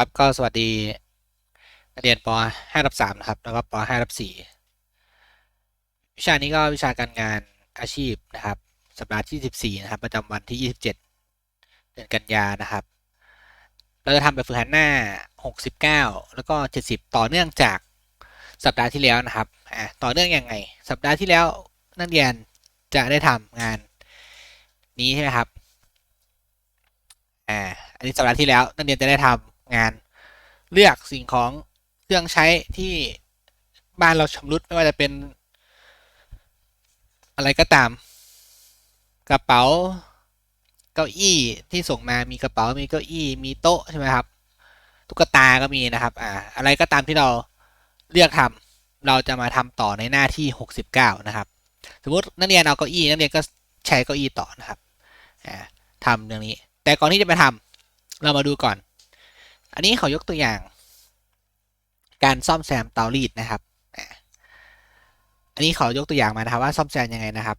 ครับก็สวัสดีนักเรียนป .5 รับ3นะครับ แล้วก็ป .5 รับ4วิชานี้ก็วิชาการงานอาชีพนะครับ สัปดาห์ที่ 14 นะครับ ประจำวันที่ 27 เดือนกันยานะครับ เราจะทำแบบฝึกหัดหน้า 69 แล้วก็ 70 ต่อเนื่องจากสัปดาห์ที่แล้วนะครับอ่าต่อเนื่องยังไง สัปดาห์ที่แล้วนักเรียนจะได้ทำงานนี้ใช่ไหมครับอ่าอันนี้สัปดาห์ที่แล้วนักเรียนจะได้ทำ งาน เลือกสิ่งของเครื่องใช้ที่บ้านเราชำรุดไม่ว่าจะเป็น อะไรก็ตาม กระเป๋าเก้าอี้ที่ส่งมามีกระเป๋ามีเก้าอี้มีโต๊ะใช่ไหมครับตุ๊กตาก็มีนะครับอ่าอะไรก็ตามที่เราเลือกทำเราจะมาทำต่อในหน้าที่ 69 นะครับ สมมตินักเรียนเอาเก้าอี้นักเรียนก็ใช้เก้าอี้ต่อนะครับอ่าทำเรื่องนี้ แต่ก่อนที่จะไปทำเรามาดูก่อน อันนี้เขายกตัวอย่าง การซ่อมแซมเตารีดนะครับ อันนี้เขายกตัวอย่างมานะครับว่าซ่อมแซมยังไงนะครับ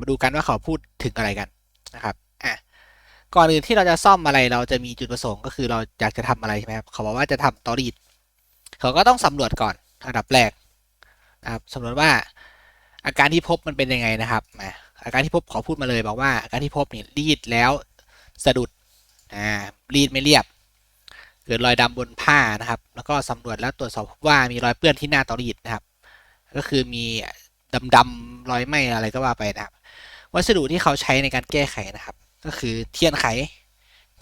มาดูกันว่าเขาพูดถึงอะไรกันนะครับอะก่อนอื่นที่เราจะซ่อมอะไรเราจะมีจุดประสงค์ก็คือเราอยากจะทำอะไรใช่ไหมครับเขาบอกว่าจะทำเตารีด เขาก็ต้องสำรวจก่อนอันดับแรกนะครับสำรวจว่าอาการที่พบมันเป็นยังไงนะครับอาอาการที่พบขอพูดมาเลยบอกว่าอาการที่พบนี่รีดแล้วสะดุดอ่ารีดไม่เรียบ เกิดรอยดำบนผ้านะครับ แล้วก็สำรวจแล้วตรวจสอบว่ามีรอยเปื้อนที่หน้าเตารีดนะครับ ก็คือมีดำๆรอยไหมอะไรก็ว่าไปนะครับ วัสดุที่เขาใช้ในการแก้ไขนะครับ ก็คือเทียนไข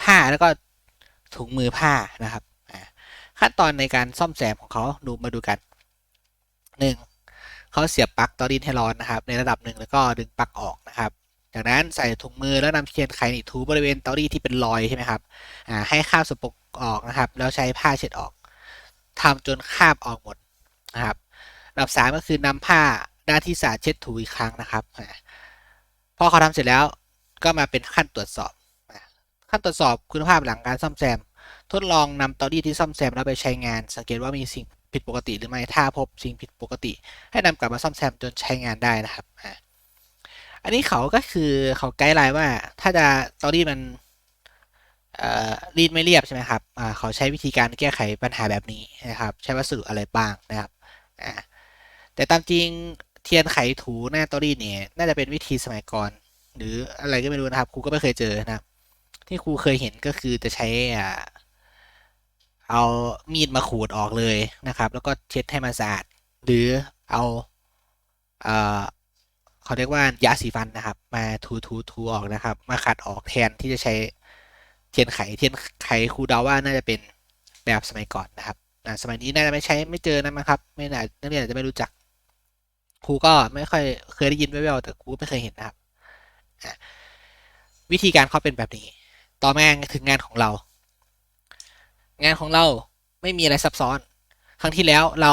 ผ้าแล้วก็ถุงมือผ้านะครับขั้นตอนในการซ่อมแซมของเขาดูมาดูกันหนึ่งเขาเสียบปลั๊กตารีดให้ร้อนนะครับ ในระดับหนึ่งแล้วก็ดึงปลั๊กออกนะครับ จากนั้นใส่ถุงมือแล้วนำเทียนไขนี่ถูบริเวณตารีดที่เป็นรอยใช่ไหมครับให้คราบสปกออกนะครับ แล้วใช้ผ้าเช็ดออกทำจนคราบออกหมดนะครับระดับสามก็คือนำผ้าด้านที่สะอาดเช็ดถูอีกครั้งนะครับพอเขาทำเสร็จแล้วก็มาเป็นขั้นตรวจสอบ ขั้นตรวจสอบคุณภาพหลังการซ่อมแซม ทดลองนำเตารีดที่ซ่อมแซมแล้วไปใช้งาน สังเกตว่ามีสิ่งผิดปกติหรือไม่ถ้าพบสิ่งผิดปกติ ให้นำกลับมาซ่อมแซมจนใช้งานได้นะครับอันนี้เขาก็คือเขาไกด์ไลน์ว่าถ้าจะเตารีดมัน รีดไม่เรียบใช่ไหมครับเขาใช้วิธีการแก้ไขปัญหาแบบนี้นะครับ ใช้วัสดุอะไรบ้างนะครับแต่ตามจริงเทียนไขถูหน้าตารีดเนี่ยน่าจะเป็นวิธีสมัยก่อน หรืออะไรก็ไม่รู้นะครับครูก็ไม่เคยเจอนะครับ ที่ครูเคยเห็นก็คือจะใช้เอามีดมาขูดออกเลยนะครับ แล้วก็เช็ดให้มันสะอาดหรือเอาเเขาเรียกว่ายาสีฟันนะครับ มาถูถูถูออกนะครับ มาขัดออกแทนที่จะใช้ ทียนไขเทียนไขครูเดาว่าน่าจะเป็นแบบสมัยก่อนนะครับสมัยนี้น่าจะไม่ใช้ไม่เจอนะครับไม่น่านักเรียนอาจจะไม่รู้จักครูก็ไม่ค่อยเคยได้ยินแว่วๆแต่ครูไม่เคยเห็นนะครับวิธีการเขาเป็นแบบนี้ ต่อมาถึงงานของเรา งานของเราไม่มีอะไรซับซ้อน ครั้งที่แล้วเรา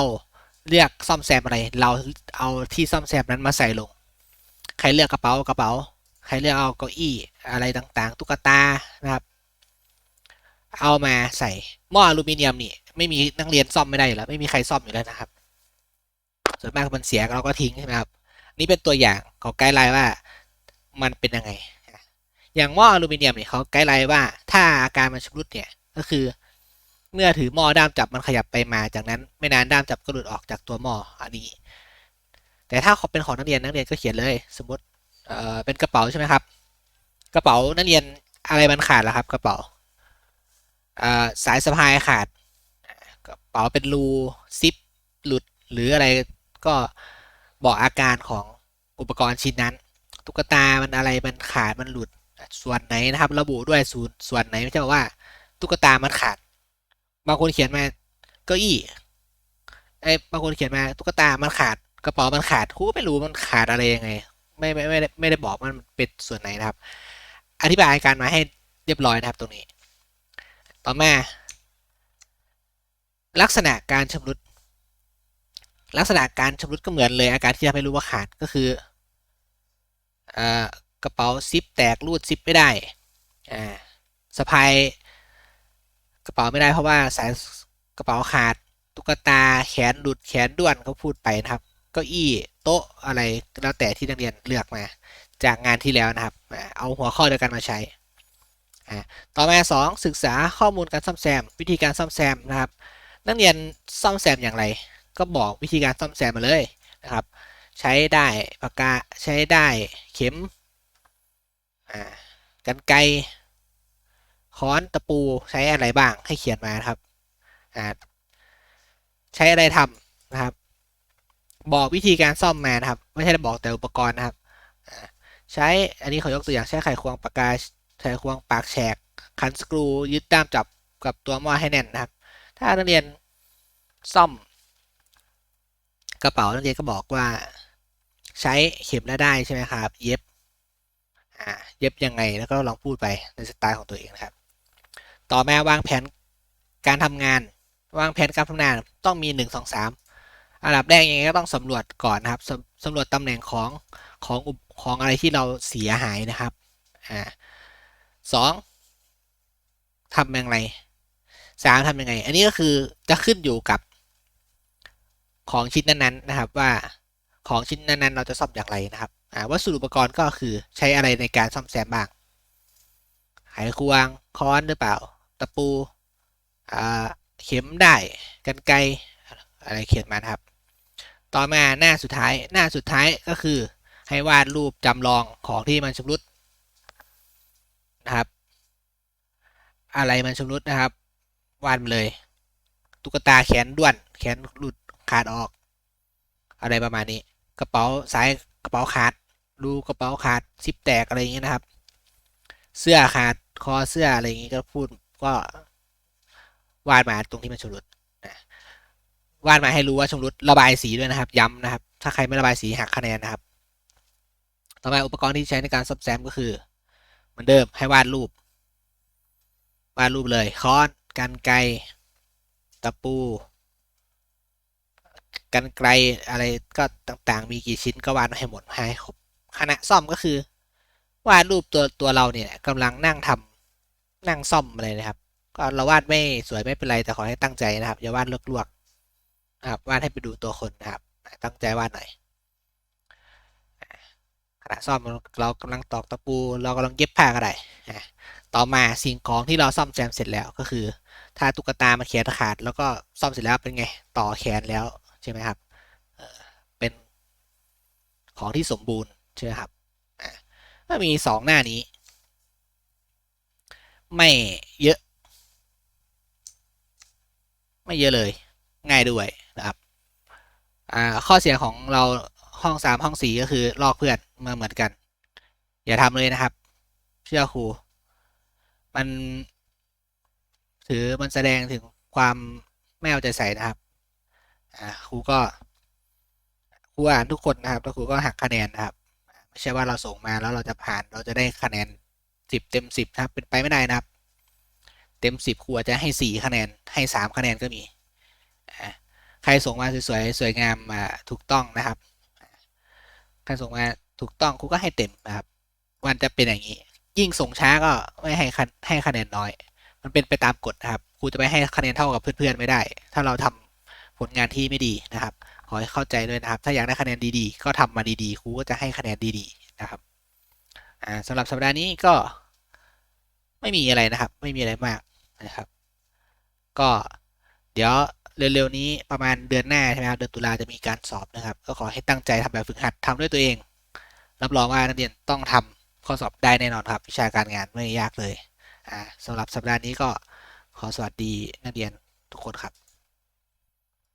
เลือกซ่อมแซมอะไร เราเอาที่ซ่อมแซมนั้นมาใส่ลง ใครเลือกกระเป๋ากระเป๋า ใครเลือกเอาเก้าอี้อะไรต่างๆ ตุ๊กตานะครับ เอามาใส่หม้ออลูมิเนียมนี่ไม่มีนักเรียนซ่อมไม่ได้อยู่แล้ว ไม่มีใครซ่อมอยู่แล้วนะครับ ส่วนมากมันเสียเราก็ทิ้งใช่ไหมครับ นี่เป็นตัวอย่างของไกด์ไลน์ว่ามันเป็นยังไง อย่างหม้ออลูมิเนียมเนี่ยเขาไกด์ไลน์ว่า ถ้าอาการมันชำรุดเนี่ยก็คือ เมื่อถือหม้อด้ามจับมันขยับไปมา จากนั้นไม่นานด้ามจับก็หลุดออกจากตัวหม้ออันนี้ แต่ถ้าเป็นของนักเรียนนักเรียนก็เขียนเลย สมมติเอ่อเป็นกระเป๋าใช่ไหมครับ กระเป๋านักเรียนอะไรมันขาดล่ะครับ กระเป๋า สายสะพายขาดกระเป๋าเป็นรูซิปหลุดหรืออะไรก็บอกอาการของอุปกรณ์ชิ้นนั้น ตุ๊กตามันอะไรมันขาดมันหลุดส่วนไหนนะครับ ระบุด้วยส่วนส่วนไหนไม่ใช่ว่า ตุ๊กตามันขาด บางคนเขียนมาเก้าอี้ไอ้บางคนเขียนมาตุ๊กตามันขาด กระเป๋ามันขาดครูไม่รู้มันขาดอะไรยังไง ไม่ไม่ไม่ไม่ได้บอกมันเป็นส่วนไหนนะครับ อธิบายอาการมาให้เรียบร้อยนะครับตรงนี้ ต่อมา ลักษณะการชำรุด ลักษณะการชำรุดก็เหมือนเลย อาการที่ทำให้รู้ว่าขาดก็คือกระเป๋าซิปแตกรูดซิปไม่ได้สะพายกระเป๋าไม่ได้เพราะว่าสายกระเป๋าขาดตุ๊กตาแขนหลุดแขนด้วนเขาพูดไปนะครับเก้าอี้โต๊ะอะไรแล้วแต่ที่นักเรียนเลือกมา จากงานที่แล้วนะครับ เอาหัวข้อเดียวกันมาใช้ ต่อมาสองศึกษาข้อมูลการซ่อมแซม วิธีการซ่อมแซมนะครับ นักเรียนซ่อมแซมอย่างไร ก็บอกวิธีการซ่อมแซมมาเลยนะครับ ใช้ได้ปากกาใช้ได้เข็มกันไกค้อนตะปูใช้อะไรบ้างให้เขียนมานะครับใช้อะไรทำนะครับ บอกวิธีการซ่อมมานะครับ ไม่ใช่บอกแต่อุปกรณ์นะครับใช้อันนี้เขายกตัวอย่างใช้ไขควงปากกา ไขควงปากแฉกคันสกรูยึดด้ามจับกับตัวหม้อให้แน่นนะครับ ถ้านักเรียนซ่อม กระเป๋านักเรียนก็บอกว่า ใช้เข็มและได้ใช่ไหมครับ เย็บอ่าเย็บยังไงแล้วก็ลองพูดไปในสไตล์ของตัวเองนะครับ ต่อมาวางแผนการทำงาน วางแผนการทำงานต้องมี 1 2 3 อันดับแรกยังไงก็ต้องสำรวจก่อนนะครับสำสำรวจตำแหน่งของของของอะไรที่เราเสียหายนะครับอ่า สองทำยังไงสามทำยังไง อันนี้ก็คือจะขึ้นอยู่กับของชิ้นนั้นๆนะครับ ว่าของชิ้นนั้นๆ เราจะซ่อมอย่างไรนะครับวัสดุอุปกรณ์ก็คือใช้อะไรในการซ่อมแซมบ้างไขควงค้อนหรือเปล่า ตะปูเข็มได้กันไกอะไรเขียนมานครับ ต่อมาหน้าสุดท้ายหน้าสุดท้ายก็คือให้วาดรูปจำลองของที่มันชำรุด นะครับ อะไรมันชำรุดนะครับวาดมาเลย ตุ๊กตาแขนด้วน แขนหลุดขาดออก อะไรประมาณนี้ กระเป๋าสายกระเป๋าขาด ดูกระเป๋าขาดซิปแตกอะไรอย่างเงี้ยนะครับ เสื้อขาดคอเสื้ออะไรอย่างงี้ก็พูดก็วาดมาตรงที่มันชำรุดวาดมาให้รู้ว่าชำรุดระบายสีด้วยนะครับ ย้ำนะครับ ถ้าใครไม่ระบายสีหักคะแนนนะครับ ต่อมาอุปกรณ์ที่ใช้ในการซ่อมแซมก็คือ เหมือนเดิมให้วาดรูป วาดรูปเลยค้อนกันไกตะปูกันไกลอะไรก็ต่างๆ มีกี่ชิ้นก็วาดให้หมดให้ครบขณะซ่อมก็คือ วาดรูปตัวตัวเราเนี่ยกำลังนั่งทำนั่งซ่อมอะไรนะครับ ก็เราวาดไม่สวยไม่เป็นไรแต่ขอให้ตั้งใจนะครับอย่าวาดลวกๆนะครับวาดให้ไปดูตัวคนนะครับ ตั้งใจวาดหน่อย ขณะซ่อมเรากำลังตอกตะปู เรากำลังเย็บผ้าก็ได้ต่อมาสิ่งของที่เราซ่อมแซมเสร็จแล้วก็คือ ถ้าตุ๊กตามาแขนขาด แล้วก็ซ่อมเสร็จแล้วเป็นไงต่อแขนแล้วใช่ไหมครับเป็นของที่สมบูรณ์ใช่ไหมครับก็มีสองหน้านี้ ไม่เยอะ ไม่เยอะเลยง่ายด้วยนะครับข้อเสียของเราห้องสามห้องสี่ก็คือลอกเพื่อน มาเหมือนกัน อย่าทำเลยนะครับ เชื่อครู มันถือมันแสดงถึงความไม่เอาใจใส่นะครับครูก็ครูอ่านทุกคนนะครับ แล้วครูก็หักคะแนนนะครับ ไม่ใช่ว่าเราส่งมาแล้วเราจะผ่านเราจะได้คะแนนสิบเต็มสิบครับ เป็นไปไม่ได้นะครับ เต็มสิบครูจะให้สี่คะแนนให้สามคะแนนก็มีใครส่งมาสวยๆสวยงามมาถูกต้องนะครับใครส่งมา ถูกต้องครูก็ให้เต็มนะครับ มันจะเป็นอย่างนี้ ยิ่งส่งช้าก็ไม่ให้ให้คะแนนน้อย มันเป็นไปตามกฎนะครับครูจะไม่ให้คะแนนเท่ากับเพื่อนๆไม่ได้ ถ้าเราทำผลงานที่ไม่ดีนะครับ ขอให้เข้าใจด้วยนะครับ ถ้าอยากได้คะแนนดีๆ ก็ทำมาดีๆครูก็จะให้คะแนนดีๆนะครับอ่าสำหรับสัปดาห์นี้ก็ไม่มีอะไรนะครับ ไม่มีอะไรมากนะครับ ก็เดี๋ยวเร็วๆนี้ประมาณเดือนหน้าใช่ไหมครับเดือนตุลาจะมีการสอบนะครับ ก็ขอให้ตั้งใจทำแบบฝึกหัดทำด้วยตัวเอง รับรองว่านักเรียนต้องทำข้อสอบได้แน่นอนครับ วิชาการงานไม่ยากเลยอ่าสำหรับสัปดาห์นี้ก็ขอสวัสดีนักเรียนทุกคนครับ